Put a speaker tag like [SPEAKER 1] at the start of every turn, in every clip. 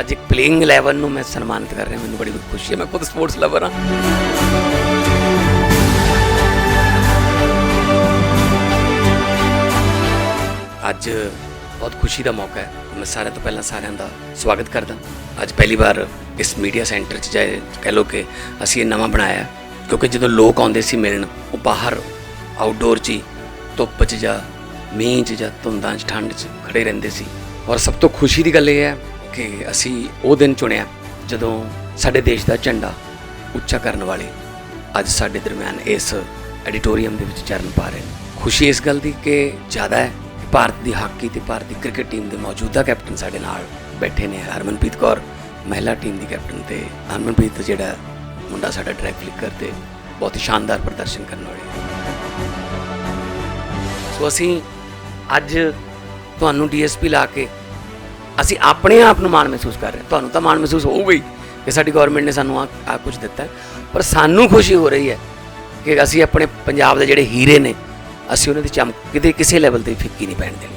[SPEAKER 1] ਅੱਜ ਇੱਕ ਪਲੇਇੰਗ 11 ਨੂੰ ਮੈਂ ਸਨਮਾਨਿਤ ਕਰ ਰਿਹਾ, ਮੈਨੂੰ ਬੜੀ ਖੁਸ਼ੀ ਹੈ, ਮੈਂ ਖੁਦ ਸਪੋਰਟਸ ਲਵਰ ਹਾਂ। ਅੱਜ ਬਹੁਤ ਖੁਸ਼ੀ ਦਾ ਮੌਕਾ ਹੈ, ਮੈਂ ਸਾਰਿਆਂ ਤੋਂ ਪਹਿਲਾਂ ਸਾਰਿਆਂ ਦਾ ਸਵਾਗਤ ਕਰਦਾ। ਅੱਜ ਪਹਿਲੀ ਵਾਰ ਇਸ ਮੀਡੀਆ ਸੈਂਟਰ 'ਚ ਜਾਏ, ਕਹਿ ਲੋ ਕਿ ਅਸੀਂ ਇਹ ਨਵਾਂ ਬਣਾਇਆ ਕਿਉਂਕਿ ਜਦੋਂ ਲੋਕ ਆਉਂਦੇ ਸੀ ਮਿਲਣ, ਉਹ ਬਾਹਰ ਆਊਟਡੋਰ 'ਚ ਹੀ ਧੁੱਪ 'ਚ ਜਾਂ ਮੀਂਹ 'ਚ ਜਾਂ ਧੁੰਦਾਂ 'ਚ, ਠੰਡ 'ਚ ਖੜੇ ਰਹਿੰਦੇ ਸੀ। ਔਰ ਸਭ ਤੋਂ ਖੁਸ਼ੀ ਦੀ ਗੱਲ ਇਹ ਹੈ ਕਿ ਅਸੀਂ ਉਹ ਦਿਨ ਚੁਣਿਆ ਜਦੋਂ ਸਾਡੇ ਦੇਸ਼ ਦਾ ਝੰਡਾ ਉੱਚਾ ਕਰਨ ਵਾਲੇ ਅੱਜ ਸਾਡੇ ਦਰਮਿਆਨ ਇਸ ਐਡੀਟੋਰੀਅਮ ਦੇ ਵਿੱਚ ਚਰਨ ਪਾ ਰਹੇ ਨੇ। ਖੁਸ਼ੀ ਇਸ ਗੱਲ ਦੀ ਕਿ ਜ਼ਿਆਦਾ ਹੈ ਭਾਰਤ ਦੀ ਹਾਕੀ ਤੇ ਭਾਰਤ ਦੀ ਕ੍ਰਿਕਟ ਟੀਮ ਦੇ ਮੌਜੂਦਾ ਕੈਪਟਨ ਸਾਡੇ ਨਾਲ ਬੈਠੇ ਨੇ ਹਰਮਨਪ੍ਰੀਤ ਕੌਰ, ਮਹਿਲਾ ਟੀਮ ਦੀ ਕੈਪਟਨ ਤੇ ਹਰਮਨਪ੍ਰੀਤ ਜਿਹੜਾ ਮੁੰਡਾ ਸਾਡਾ ਟਰੈਕ ਫਲਿੱਕਰ ਤੇ ਬਹੁਤ ਹੀ ਸ਼ਾਨਦਾਰ ਪ੍ਰਦਰਸ਼ਨ ਕਰਨ ਵਾਲੇ ਸੋ ਅਸੀਂ ਅੱਜ ਤੁਹਾਨੂੰ ਡੀਐਸਪੀ ਲਾ ਕੇ ਅਸੀਂ ਆਪਣੇ ਆਪ ਨੂੰ ਮਾਣ ਮਹਿਸੂਸ ਕਰ ਰਹੇ ਤੁਹਾਨੂੰ ਤਾਂ ਮਾਣ ਮਹਿਸੂਸ ਹੋਊਗਾ ਹੀ ਕਿ ਸਾਡੀ ਗਵਰਨਮੈਂਟ ਨੇ ਸਾਨੂੰ ਆ ਆ ਕੁਝ ਦਿੱਤਾ ਪਰ ਸਾਨੂੰ ਖੁਸ਼ੀ ਹੋ ਰਹੀ ਹੈ ਕਿ ਅਸੀਂ ਆਪਣੇ ਪੰਜਾਬ ਦੇ ਜਿਹੜੇ ਹੀਰੇ ਨੇ, ਅਸੀਂ ਉਹਨਾਂ ਦੀ ਚਮਕ ਕਿਤੇ ਕਿਸੇ ਲੈਵਲ ਤੇ ਫਿੱਕੀ ਨਹੀਂ ਪੈਣ ਦੇਣੀ।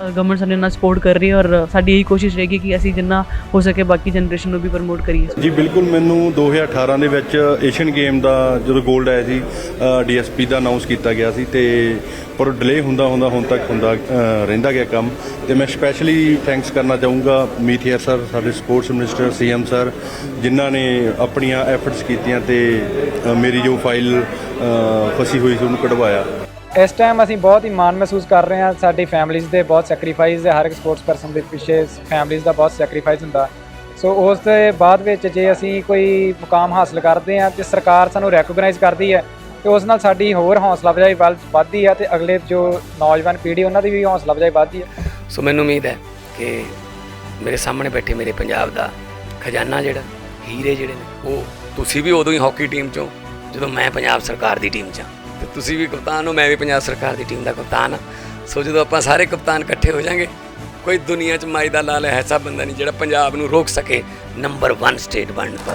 [SPEAKER 2] ਗਵਰਨਮੈਂਟ ਸਾਡੇ ਨਾਲ ਸਪੋਰਟ ਕਰ ਰਹੀ ਹੈ ਔਰ ਸਾਡੀ ਇਹੀ ਕੋਸ਼ਿਸ਼ ਰਹੇਗੀ ਕਿ ਅਸੀਂ ਜਿੰਨਾ ਹੋ ਸਕੇ ਬਾਕੀ ਜਨਰੇਸ਼ਨ ਨੂੰ ਵੀ ਪ੍ਰਮੋਟ ਕਰੀਏ।
[SPEAKER 3] ਜੀ, ਬਿਲਕੁਲ ਮੈਨੂੰ 2018 ਦੇ ਵਿੱਚ ਏਸ਼ੀਅਨ ਗੇਮ ਦਾ ਜਦੋਂ 골ਡ ਆਇਆ ਸੀ ਡੀਐਸਪੀ ਦਾ ਅਨਾਉਂਸ ਕੀਤਾ ਗਿਆ ਸੀ ਤੇ ਪਰ ਡਿਲੇ ਹੁੰਦਾ ਹੁੰਦਾ ਹੁਣ ਤੱਕ ਹੁੰਦਾ ਰਹਿੰਦਾ ਗਿਆ ਕੰਮ। ਤੇ ਮੈਂ ਸਪੈਸ਼ਲੀ ਥੈਂਕਸ ਕਰਨਾ ਚਾਹੂੰਗਾ ਮੀਥੀਆ ਸਰ ਸਾਡੇ ਸਪੋਰਟਸ ਮਿਨਿਸਟਰ ਸੀਐਮ ਸਰ ਜਿਨ੍ਹਾਂ ਨੇ ਆਪਣੀਆਂ ਐਫਰਟਸ ਕੀਤੀਆਂ ਤੇ ਮੇਰੀ ਜੋ ਫਾਈਲ ਫਸੀ ਹੋਈ ਸੀ ਉਹਨੂੰ ਕਢਵਾਇਆ।
[SPEAKER 4] ਇਸ ਟਾਈਮ ਅਸੀਂ ਬਹੁਤ ਹੀ ਮਾਣ ਮਹਿਸੂਸ ਕਰ ਰਹੇ ਹਾਂ ਸਾਡੀ ਫੈਮਿਲੀਜ਼ ਦੇ, ਬਹੁਤ ਸੈਕਰੀਫਾਈਸ ਹੈ ਹਰ ਇੱਕ ਸਪੋਰਟਸ ਪਰਸਨ ਦੇ ਪਿੱਛੇ ਫੈਮਿਲੀਜ਼ ਦਾ ਬਹੁਤ ਸੈਕਰੀਫਾਈਸ ਹੁੰਦਾ। ਸੋ ਉਸ ਦੇ ਬਾਅਦ ਵਿੱਚ ਜੇ ਅਸੀਂ ਕੋਈ ਮੁਕਾਮ ਹਾਸਲ ਕਰਦੇ ਹਾਂ ਤੇ ਸਰਕਾਰ ਸਾਨੂੰ ਰੈਕੋਗਨਾਈਜ਼ ਕਰਦੀ ਹੈ ਤੇ ਉਸ ਨਾਲ ਸਾਡੀ ਹੋਰ ਹੌਸਲਾ ਅਫਜ਼ਾਈ ਵੱਲ ਵੱਧਦੀ ਹੈ ਤੇ ਅਗਲੇ ਜੋ ਨੌਜਵਾਨ ਪੀੜ੍ਹੀ ਉਹਨਾਂ ਦੀ ਵੀ ਹੌਸਲਾ ਅਫਜ਼ਾਈ ਵੱਧਦੀ ਹੈ।
[SPEAKER 1] ਸੋ ਮੈਨੂੰ ਉਮੀਦ ਹੈ ਕਿ ਮੇਰੇ ਸਾਹਮਣੇ ਬੈਠੇ ਮੇਰੇ ਪੰਜਾਬ ਦਾ ਖਜ਼ਾਨਾ ਜਿਹੜਾ, ਹੀਰੇ ਜਿਹੜੇ ਨੇ, ਉਹ ਤੁਸੀਂ ਵੀ ਉਦੋਂ ਹੀ ਹਾਕੀ ਟੀਮ ਚੋਂ, ਜਦੋਂ ਮੈਂ ਪੰਜਾਬ ਸਰਕਾਰ ਦੀ ਟੀਮ 'ਚ ਹਾਂ। ਤੁਸੀਂ ਵੀ ਕਪਤਾਨ ਹੋ, ਮੈਂ ਵੀ ਪੰਜਾਬ ਸਰਕਾਰ ਦੀ ਟੀਮ ਦਾ ਕਪਤਾਨ ਹਾਂ। ਸੋ ਜਦੋਂ ਆਪਾਂ ਸਾਰੇ ਕਪਤਾਨ ਇਕੱਠੇ ਹੋ ਜਾਾਂਗੇ, ਕੋਈ ਦੁਨੀਆ 'ਚ ਮਾਈ ਦਾ ਲਾਲ ਐਸਾ ਬੰਦਾ ਨਹੀਂ ਜਿਹੜਾ ਪੰਜਾਬ ਨੂੰ ਰੋਕ ਸਕੇ ਨੰਬਰ 1 ਸਟੇਟ ਬਣਨ ਤੋਂ।